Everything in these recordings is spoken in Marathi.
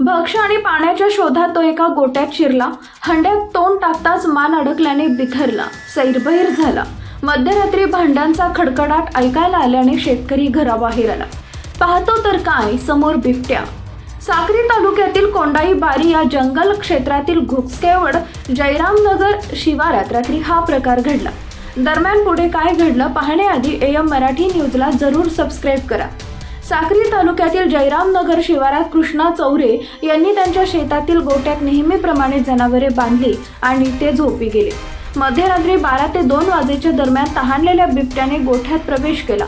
भक्ष आणि पाण्याच्या शोधात तो एका गोट्यात शिरला. हंड्यात तोंड टाकताच मान अडकल्याने बिथरला. सैरबैर झाला. मध्यरात्री भांड्यांचा खडखडाट ऐकायला आल्याने शेतकरी घराबाहेर आला. पाहतो तर काय? समोर बिबट्या. साक्री तालुक्यातील कोंडाई बारी या जंगल क्षेत्रातील घुसकेवड जयरामनगर शिवारात रात्री हा प्रकार घडला. दरम्यान पुढे काय घडलं पाहण्याआधी एम मराठी न्यूजला जरूर सबस्क्राईब करा. साक्री तालुक्यातील जयरामनगर शिवारात कृष्णा चौरे यांनी त्यांच्या शेतातील गोट्यात नेहमीप्रमाणे जनावरे बांधली आणि ते झोपी गेले. मध्यरात्री बारा ते दोन वाजेच्या दरम्यान तहानलेल्या बिबट्याने गोठ्यात प्रवेश केला.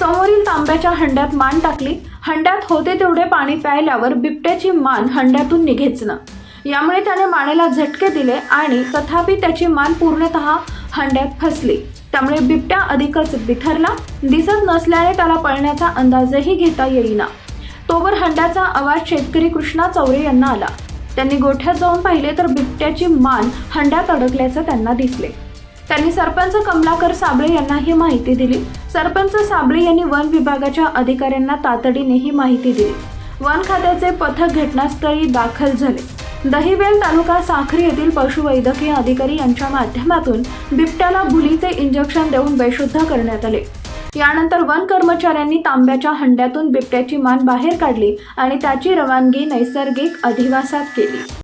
समोरील तांब्याच्या हंड्यात मान टाकली. हंड्यात होते तेवढे पाणी प्यायल्यावर बिबट्याची मान हंड्यातून निघेचणं. यामुळे त्याने मानेला झटके दिले आणि तथापि त्याची मान पूर्णतः हंड्यात फसली. त्यामुळे बिबट्या अधिकच बिथरला. दिसत नसल्याने त्याला पळण्याचा अंदाजही घेता येईना. तोवर हंड्याचा आवाज शेतकरी कृष्णा चौरे यांना आला. त्यांनी गोठ्यात जाऊन पाहिले तर बिबट्याची मान हंड्यात अडकल्याचं त्यांना दिसले. त्यांनी सरपंच कमलाकर साबळे यांना ही माहिती दिली. सरपंच साबळे यांनी वन विभागाच्या अधिकाऱ्यांना तातडीने ही माहिती दिली. वन खात्याचे पथक घटनास्थळी दाखल झाले. दहिवेल तालुका साखरी येथील पशुवैद्यकीय अधिकारी यांच्या माध्यमातून बिबट्याला भुलीचे इंजेक्शन देऊन बेशुद्ध करण्यात आले. यानंतर वन कर्मचाऱ्यांनी तांब्याच्या हंड्यातून बिबट्याची मान बाहेर काढली आणि त्याची रवानगी नैसर्गिक अधिवासात केली.